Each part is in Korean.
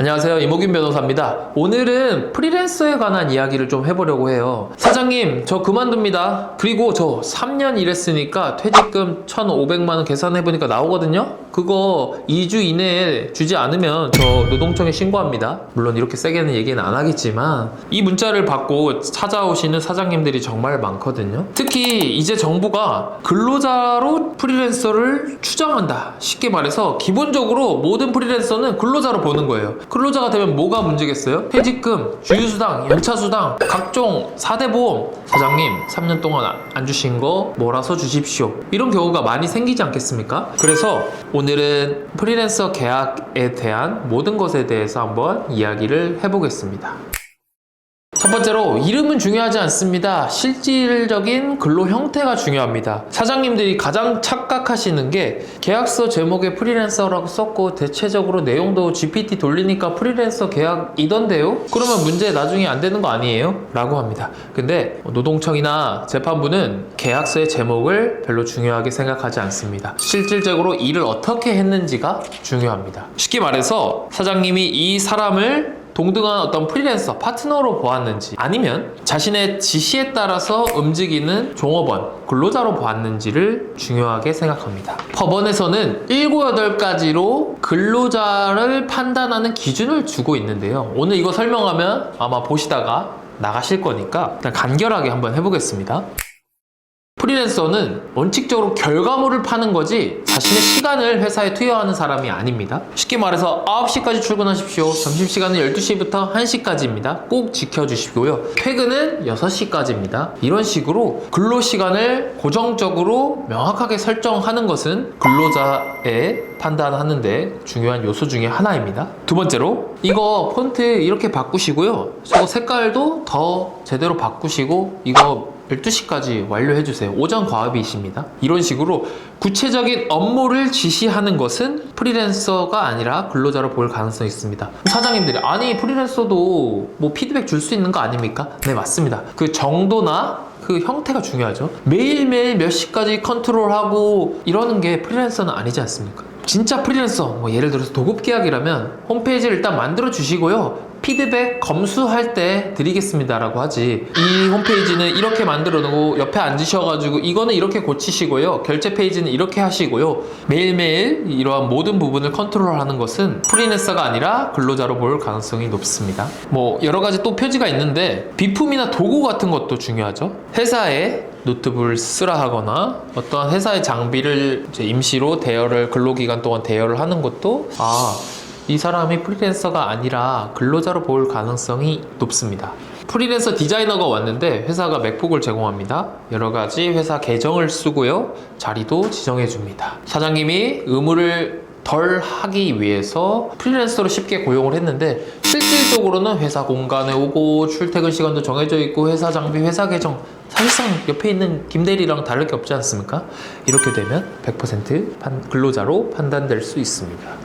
안녕하세요. 이모균 변호사입니다. 오늘은 프리랜서에 관한 이야기를 좀 해보려고 해요. 사장님, 저 그만둡니다. 그리고 저 3년 일했으니까 퇴직금 1,500만원 계산해보니까 나오거든요? 그거 2주 이내에 주지 않으면 저 노동청에 신고합니다. 물론 이렇게 세게는 얘기는 안 하겠지만 이 문자를 받고 찾아오시는 사장님들이 정말 많거든요. 특히 이제 정부가 근로자로 프리랜서를 추정한다. 쉽게 말해서 기본적으로 모든 프리랜서는 근로자로 보는 거예요. 근로자가 되면 뭐가 문제겠어요? 퇴직금, 주휴수당, 연차수당, 각종 4대 보험. 사장님, 3년 동안 안- 안 주신 거 몰아서 주십시오. 이런 경우가 많이 생기지 않겠습니까? 그래서 오늘은 프리랜서 계약에 대한 모든 것에 대해서 한번 이야기를 해보겠습니다. 첫 번째로 이름은 중요하지 않습니다. 실질적인 근로 형태가 중요합니다. 사장님들이 가장 착각하시는 게 계약서 제목에 프리랜서라고 썼고 대체적으로 내용도 GPT 돌리니까 프리랜서 계약이던데요? 그러면 문제 나중에 안 되는 거 아니에요? 라고 합니다. 근데 노동청이나 재판부는 계약서의 제목을 별로 중요하게 생각하지 않습니다. 실질적으로 일을 어떻게 했는지가 중요합니다. 쉽게 말해서 사장님이 이 사람을 동등한 어떤 프리랜서, 파트너로 보았는지 아니면 자신의 지시에 따라서 움직이는 종업원, 근로자로 보았는지를 중요하게 생각합니다. 법원에서는 7, 8가지로 근로자를 판단하는 기준을 주고 있는데요. 오늘 이거 설명하면 아마 보시다가 나가실 거니까 일단 간결하게 한번 해보겠습니다. 프리랜서는 원칙적으로 결과물을 파는 거지 자신의 시간을 회사에 투여하는 사람이 아닙니다. 쉽게 말해서 9시까지 출근하십시오. 점심시간은 12시부터 1시까지입니다. 꼭 지켜주시고요. 퇴근은 6시까지입니다. 이런 식으로 근로시간을 고정적으로 명확하게 설정하는 것은 근로자의 판단하는데 중요한 요소 중에 하나입니다. 두 번째로 이거 폰트 이렇게 바꾸시고요. 저 색깔도 더 제대로 바꾸시고 이거 12시까지 완료해주세요. 오전 과업이십니다. 이런 식으로 구체적인 업무를 지시하는 것은 프리랜서가 아니라 근로자로 볼 가능성이 있습니다. 사장님들이 아니 프리랜서도 뭐 피드백 줄 수 있는 거 아닙니까? 네 맞습니다. 그 정도나 그 형태가 중요하죠. 매일매일 몇 시까지 컨트롤하고 이러는 게 프리랜서는 아니지 않습니까? 진짜 프리랜서, 뭐 예를 들어서 도급 계약이라면 홈페이지를 일단 만들어 주시고요. 피드백 검수할 때 드리겠습니다라고 하지. 이 홈페이지는 이렇게 만들어 놓고 옆에 앉으셔가지고 이거는 이렇게 고치시고요. 결제 페이지는 이렇게 하시고요. 매일매일 이러한 모든 부분을 컨트롤하는 것은 프리랜서가 아니라 근로자로 볼 가능성이 높습니다. 뭐 여러 가지 또 표지가 있는데 비품이나 도구 같은 것도 중요하죠. 회사에 노트북을 쓰라 하거나 어떠한 회사의 장비를 임시로 대여를 근로기간 동안 대여를 하는 것도 아, 이 사람이 프리랜서가 아니라 근로자로 볼 가능성이 높습니다. 프리랜서 디자이너가 왔는데 회사가 맥북을 제공합니다. 여러 가지 회사 계정을 쓰고요. 자리도 지정해 줍니다. 사장님이 의무를 덜 하기 위해서 프리랜서로 쉽게 고용을 했는데 실질적으로는 회사 공간에 오고 출퇴근 시간도 정해져 있고 회사 장비, 회사 계정 사실상 옆에 있는 김대리랑 다를 게 없지 않습니까? 이렇게 되면 100% 판- 근로자로 판단될 수 있습니다.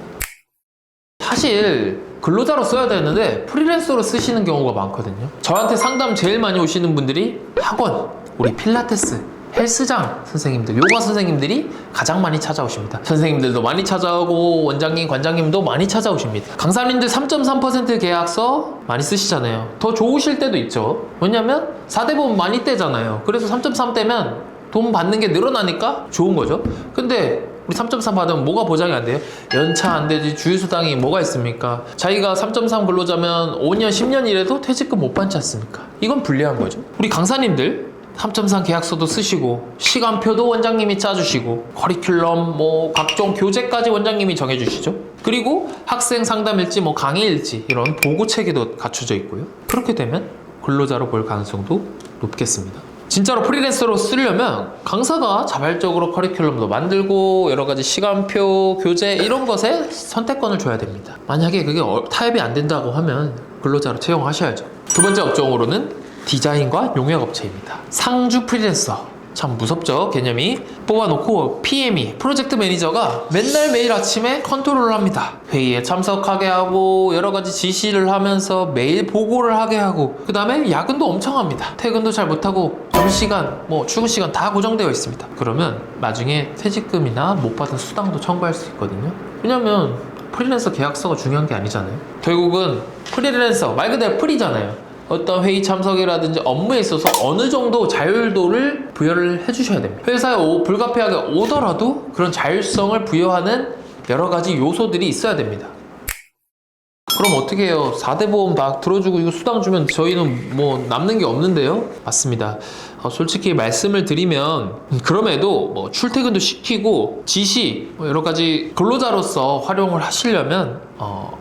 사실 근로자로 써야 되는데 프리랜서로 쓰시는 경우가 많거든요. 저한테 상담 제일 많이 오시는 분들이 학원, 우리 필라테스, 헬스장 선생님들, 요가 선생님들이 가장 많이 찾아오십니다. 선생님들도 많이 찾아오고 원장님, 관장님도 많이 찾아오십니다. 강사님들 3.3% 계약서 많이 쓰시잖아요. 더 좋으실 때도 있죠. 왜냐면 4대 보험 많이 떼잖아요. 그래서 3.3 떼면 돈 받는 게 늘어나니까 좋은 거죠. 근데 우리 3.3 받으면 뭐가 보장이 안 돼요? 연차 안 되지 주휴수당이 뭐가 있습니까? 자기가 3.3 근로자면 5년 10년 일해도 퇴직금 못 받지 않습니까? 이건 불리한 거죠. 우리 강사님들 3.3 계약서도 쓰시고 시간표도 원장님이 짜주시고 커리큘럼 뭐 각종 교재까지 원장님이 정해주시죠. 그리고 학생 상담일지 뭐 강의일지 이런 보고 체계도 갖춰져 있고요. 그렇게 되면 근로자로 볼 가능성도 높겠습니다. 진짜로 프리랜서로 쓰려면 강사가 자발적으로 커리큘럼도 만들고 여러 가지 시간표, 교재 이런 것에 선택권을 줘야 됩니다. 만약에 그게 어- 타협이 안 된다고 하면 근로자로 채용하셔야죠. 두 번째 업종으로는 디자인과 용역 업체입니다. 상주 프리랜서. 참 무섭죠 개념이 뽑아놓고 PM이 프로젝트 매니저가 맨날 매일 아침에 컨트롤을 합니다 회의에 참석하게 하고 여러 가지 지시를 하면서 매일 보고를 하게 하고 그 다음에 야근도 엄청 합니다 퇴근도 잘 못하고 점심시간 뭐 출근 시간 다 고정되어 있습니다 그러면 나중에 퇴직금이나 못 받은 수당도 청구할 수 있거든요 왜냐면 프리랜서 계약서가 중요한 게 아니잖아요. 결국은 프리랜서 말 그대로 프리잖아요. 어떤 회의 참석이라든지 업무에 있어서 어느 정도 자율도를 부여를 해주셔야 됩니다. 회사에 오- 불가피하게 오더라도 그런 자율성을 부여하는 여러 가지 요소들이 있어야 됩니다. 그럼 어떻게 해요? 4대 보험 막 들어주고 이거 수당 주면 저희는 뭐 남는 게 없는데요? 맞습니다. 어, 솔직히 말씀을 드리면 음, 그럼에도 뭐 출퇴근도 시키고 지시 뭐 여러 가지 근로자로서 활용을 하시려면 어,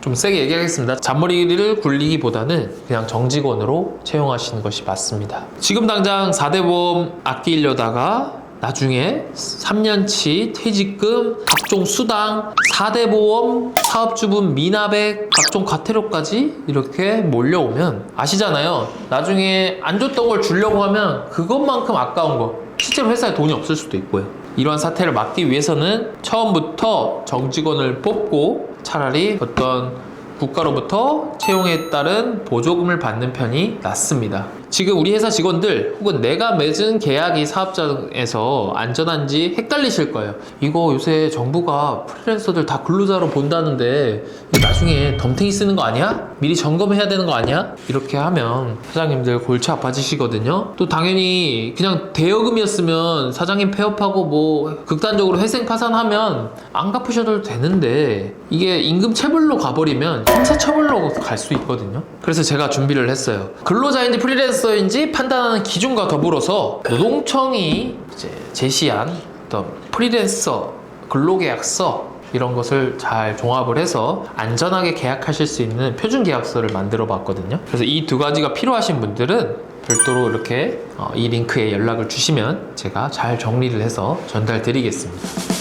좀 세게 얘기하겠습니다. 잔머리를 굴리기보다는 그냥 정직원으로 채용하시는 것이 맞습니다. 지금 당장 4대 보험 아끼려다가 나중에 3년치 퇴직금, 각종 수당, 4대 보험, 사업주분 미납액, 각종 과태료까지 이렇게 몰려오면 아시잖아요. 나중에 안 줬던 걸 주려고 하면 그것만큼 아까운 거. 실제로 회사에 돈이 없을 수도 있고요. 이러한 사태를 막기 위해서는 처음부터 정직원을 뽑고 차라리 어떤 국가로부터 채용에 따른 보조금을 받는 편이 낫습니다. 지금 우리 회사 직원들 혹은 내가 맺은 계약이 사업장에서 안전한지 헷갈리실 거예요. 이거 요새 정부가 프리랜서들 다 근로자로 본다는데 나중에 덤탱이 쓰는 거 아니야? 미리 점검해야 되는 거 아니야? 이렇게 하면 사장님들 골치 아파지시거든요. 또 당연히 그냥 대여금이었으면 사장님 폐업하고 뭐 극단적으로 회생 파산하면 안 갚으셔도 되는데 이게 임금 체불로 가버리면 형사처벌로 갈 수 있거든요. 그래서 제가 준비를 했어요. 근로자인지 프리랜서 인지 판단하는 기준과 더불어서 노동청이 이제 제시한 어떤 프리랜서 근로계약서 이런 것을 잘 종합을 해서 안전하게 계약하실 수 있는 표준 계약서를 만들어 봤거든요. 그래서 이 두 가지가 필요하신 분들은 별도로 이렇게 어, 이 링크에 연락을 주시면 제가 잘 정리를 해서 전달 드리겠습니다.